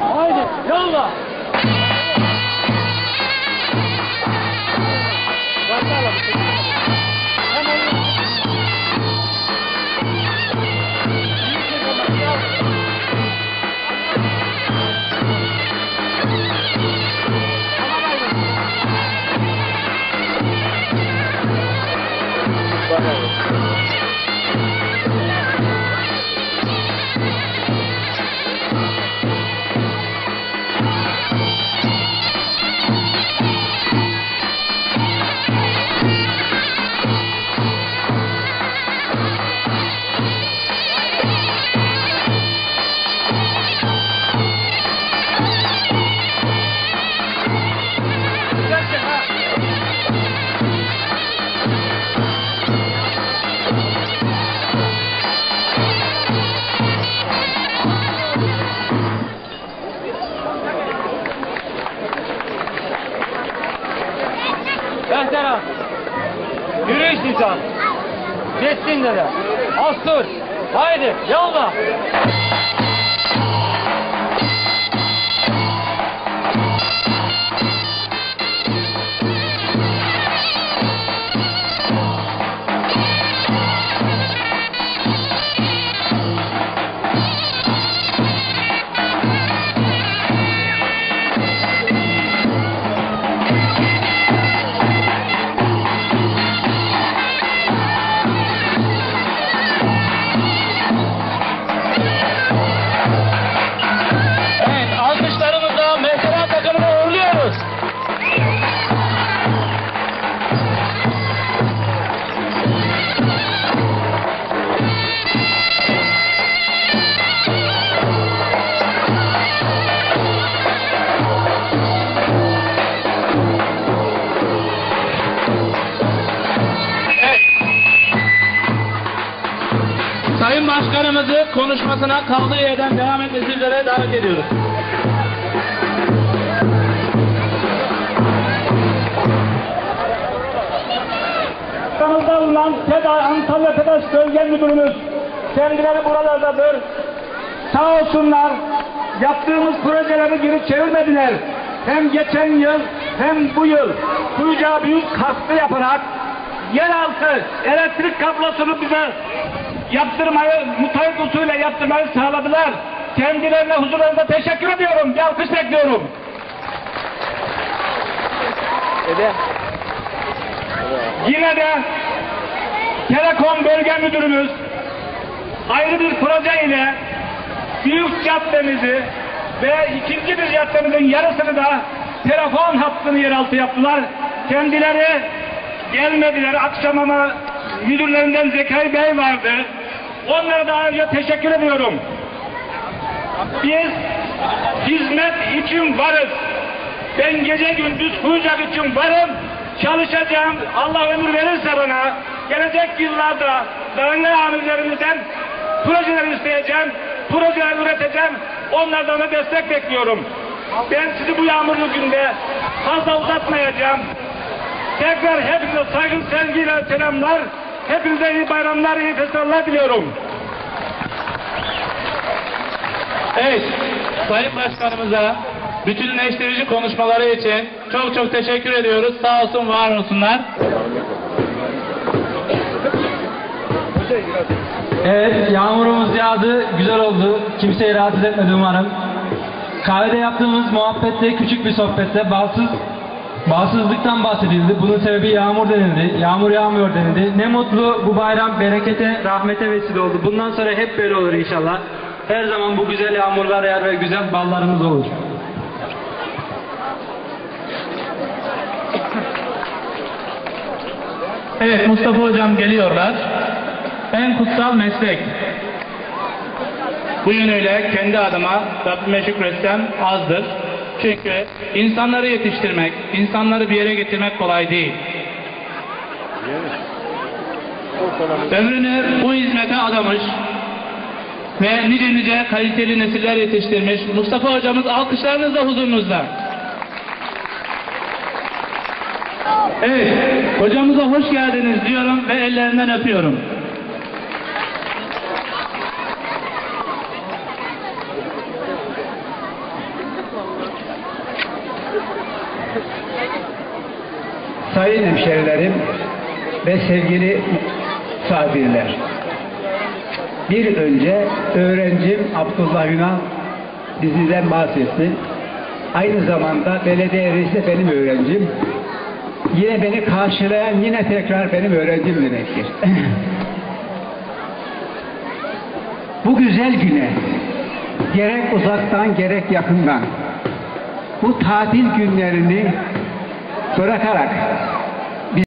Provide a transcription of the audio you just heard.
Haydi yolla. Behtera. Yürüyüş nizam. Geçsin dede. Astur. Haydi yolla. Başkanımızı konuşmasına kaldığı yerden devam etmesi üzere davet ediyoruz. Aramızda bulunan TEDA, Antalya TEDAŞ Bölge Müdürümüz kendileri buralardadır. Sağ olsunlar yaptığımız projeleri geri çevirmediler. Hem geçen yıl hem bu yıl Kuyucağa büyük katkı yaparak yeraltı elektrik kablosunu bize yaptırmayı, mutabık usulüyle yaptırmayı sağladılar. Kendilerine huzurlarında teşekkür ediyorum. Bir alkış bekliyorum. Yine de Telekom Bölge Müdürümüz ayrı bir proje ile büyük caddemizi ve ikinci bir caddemizin yarısını da telefon hattını yeraltı yaptılar. Kendileri gelmediler. Akşam ama müdürlerinden Zekai Bey vardı. Onlara da ayrıca teşekkür ediyorum. Biz hizmet için varız. Ben gece gündüz Kuyucak için varım. Çalışacağım. Allah ömür verirse bana gelecek yıllarda daire amirlerimizden projeler isteyeceğim. Projeler üreteceğim. Onlardan da destek bekliyorum. Ben sizi bu yağmurlu günde fazla uzatmayacağım. Tekrar hepinize saygı sevgiyle selamlar. Hepinize iyi bayramlar, iyi festivaller diliyorum. Evet, Sayın Başkanımıza bütünleştirici konuşmaları için çok çok teşekkür ediyoruz. Sağ olsun, var olsunlar. Evet, yağmurumuz yağdı, güzel oldu. Kimseyi rahatsız etmedi umarım. Kahvede yaptığımız muhabbette, küçük bir sohbette bağımsız, bağımsızlıktan bahsedildi. Bunun sebebi yağmur denildi. Yağmur yağmıyor denildi. Ne mutlu bu bayram berekete, rahmete vesile oldu. Bundan sonra hep böyle olur inşallah. Her zaman bu güzel yağmurlar yağar ve güzel ballarımız olur. Evet, Mustafa Hocam geliyorlar. En kutsal meslek. Bu yönüyle kendi adıma Rabbime şükretsem azdır. Çünkü insanları yetiştirmek, insanları bir yere getirmek kolay değil. Ömrünü bu hizmete adamış ve nice nice kaliteli nesiller yetiştirmiş Mustafa hocamız alkışlarınızla huzurunuzda. Evet, hocamıza hoş geldiniz diyorum ve ellerinden öpüyorum. Sayın hemşerilerim ve sevgili misafirler. Bir önce öğrencim Abdullah Yunan diziden bahsetti. Aynı zamanda belediye reisi benim öğrencim. Yine beni karşılayan yine tekrar benim öğrencim demektir. Bu güzel güne gerek uzaktan gerek yakından bu tatil günlerini Soracaraca.